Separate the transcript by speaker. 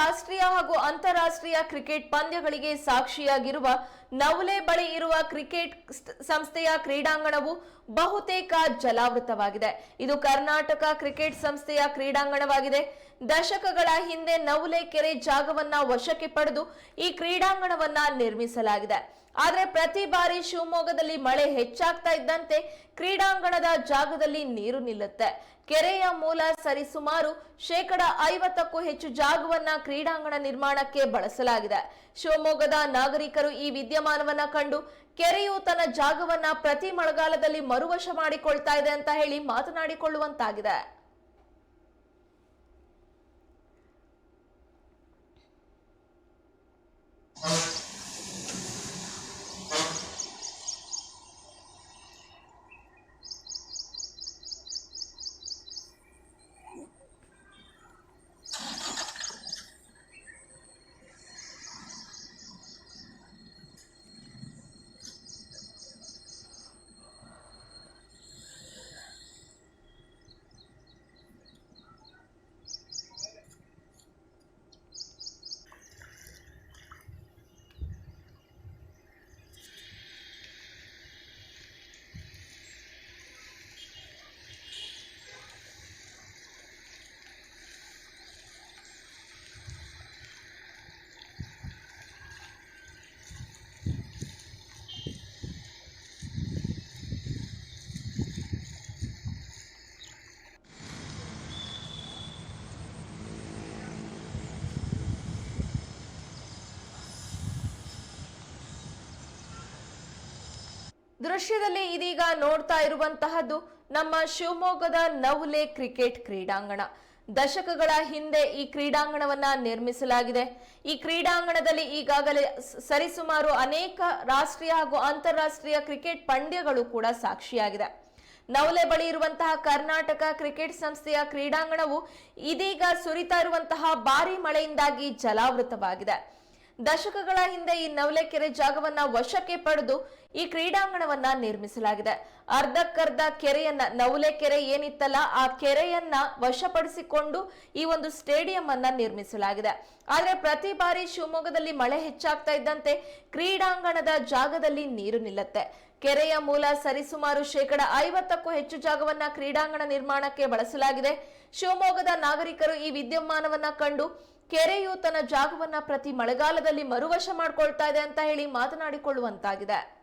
Speaker 1: ರಾಷ್ಟ್ರೀಯ ಹಾಗೂ ಅಂತಾರಾಷ್ಟ್ರೀಯ ಕ್ರಿಕೆಟ್ ಪಂದ್ಯಗಳಿಗೆ ಸಾಕ್ಷಿಯಾಗಿರುವ ನವಲೆ ಬಳಿ ಇರುವ ಕ್ರಿಕೆಟ್ ಸಂಸ್ಥೆಯ ಕ್ರೀಡಾಂಗಣವು ಬಹುತೇಕ ಜಲಾವೃತವಾಗಿದೆ. ಇದು ಕರ್ನಾಟಕ ಕ್ರಿಕೆಟ್ ಸಂಸ್ಥೆಯ ಕ್ರೀಡಾಂಗಣವಾಗಿದೆ. ದಶಕಗಳ ಹಿಂದೆ ನವಲೆ ಕೆರೆ ಜಾಗವನ್ನ ವಶಕ್ಕೆ ಪಡೆದು ಈ ಕ್ರೀಡಾಂಗಣವನ್ನ ನಿರ್ಮಿಸಲಾಗಿದೆ. ಆದ್ರೆ ಪ್ರತಿ ಬಾರಿ ಶಿವಮೊಗ್ಗದಲ್ಲಿ ಮಳೆ ಹೆಚ್ಚಾಗ್ತಾ ಇದ್ದಂತೆ ಕ್ರೀಡಾಂಗಣದ ಜಾಗದಲ್ಲಿ ನೀರು ನಿಲ್ಲುತ್ತೆ. ಕೆರೆಯ ಮೂಲ ಸರಿಸುಮಾರು ಶೇಕಡ ಐವತ್ತಕ್ಕೂ ಹೆಚ್ಚು ಜಾಗವನ್ನ ಕ್ರೀಡಾಂಗಣ ನಿರ್ಮಾಣಕ್ಕೆ ಬಳಸಲಾಗಿದೆ. ಶಿವಮೊಗ್ಗದ ನಾಗರಿಕರು ಈ ವಿದ್ಯಮಾನವನ್ನ ಕಂಡು ಕೆರೆಯು ತನ್ನ ಜಾಗವನ್ನ ಪ್ರತಿ ಮಳೆಗಾಲದಲ್ಲಿ ಮರುವಶ ಮಾಡಿಕೊಳ್ತಾ ಇದೆ ಅಂತ ಹೇಳಿ ಮಾತನಾಡಿಕೊಳ್ಳುವಂತಾಗಿದೆ. ದೃಶ್ಯದಲ್ಲಿ ಇದೀಗ ನೋಡ್ತಾ ಇರುವಂತಹದ್ದು ನಮ್ಮ ಶಿವಮೊಗ್ಗದ ನವುಲೆ ಕ್ರಿಕೆಟ್ ಕ್ರೀಡಾಂಗಣ. ದಶಕಗಳ ಹಿಂದೆ ಈ ಕ್ರೀಡಾಂಗಣವನ್ನ ನಿರ್ಮಿಸಲಾಗಿದೆ. ಈ ಕ್ರೀಡಾಂಗಣದಲ್ಲಿ ಈಗಾಗಲೇ ಸರಿಸುಮಾರು ಅನೇಕ ರಾಷ್ಟ್ರೀಯ ಹಾಗೂ ಅಂತಾರಾಷ್ಟ್ರೀಯ ಕ್ರಿಕೆಟ್ ಪಂದ್ಯಗಳು ಕೂಡ ಸಾಕ್ಷಿಯಾಗಿದೆ. ನವಲೆ ಬಳಿ ಇರುವಂತಹ ಕರ್ನಾಟಕ ಕ್ರಿಕೆಟ್ ಸಂಸ್ಥೆಯ ಕ್ರೀಡಾಂಗಣವು ಇದೀಗ ಸುರಿತಾ ಇರುವಂತಹ ಭಾರಿ ಮಳೆಯಿಂದಾಗಿ ಜಲಾವೃತವಾಗಿದೆ. ದಶಕಗಳ ಹಿಂದೆ ಈ ನವಲೆಕೆರೆ ಜಾಗವನ್ನ ವಶಕ್ಕೆ ಪಡೆದು ಈ ಕ್ರೀಡಾಂಗಣವನ್ನ ನಿರ್ಮಿಸಲಾಗಿದೆ. ಅರ್ಧಕ್ಕರ್ಧ ಕೆರೆಯನ್ನ ನವಲೆ ಕೆರೆ ಏನಿತ್ತಲ್ಲ, ಆ ಕೆರೆಯನ್ನ ವಶಪಡಿಸಿಕೊಂಡು ಈ ಒಂದು ಸ್ಟೇಡಿಯಂ ಅನ್ನ ನಿರ್ಮಿಸಲಾಗಿದೆ. ಆದ್ರೆ ಪ್ರತಿ ಬಾರಿ ಶಿವಮೊಗ್ಗದಲ್ಲಿ ಮಳೆ ಹೆಚ್ಚಾಗ್ತಾ ಇದ್ದಂತೆ ಕ್ರೀಡಾಂಗಣದ ಜಾಗದಲ್ಲಿ ನೀರು ನಿಲ್ಲುತ್ತೆ. ಕೆರೆಯ ಮೂಲ ಸರಿಸುಮಾರು ಶೇಕಡ ಐವತ್ತಕ್ಕೂ ಹೆಚ್ಚು ಜಾಗವನ್ನ ಕ್ರೀಡಾಂಗಣ ನಿರ್ಮಾಣಕ್ಕೆ ಬಳಸಲಾಗಿದೆ. ಶಿವಮೊಗ್ಗದ ನಾಗರಿಕರು ಈ ವಿದ್ಯಮಾನವನ್ನ ಕಂಡು ಕೆರೆಯು ತನ್ನ ಜಾಗವನ್ನ ಪ್ರತಿ ಮಳೆಗಾಲದಲ್ಲಿ ಮರುವಶ ಮಾಡ್ಕೊಳ್ತಾ ಇದೆ ಅಂತ ಹೇಳಿ ಮಾತನಾಡಿಕೊಳ್ಳುವಂತಾಗಿದೆ.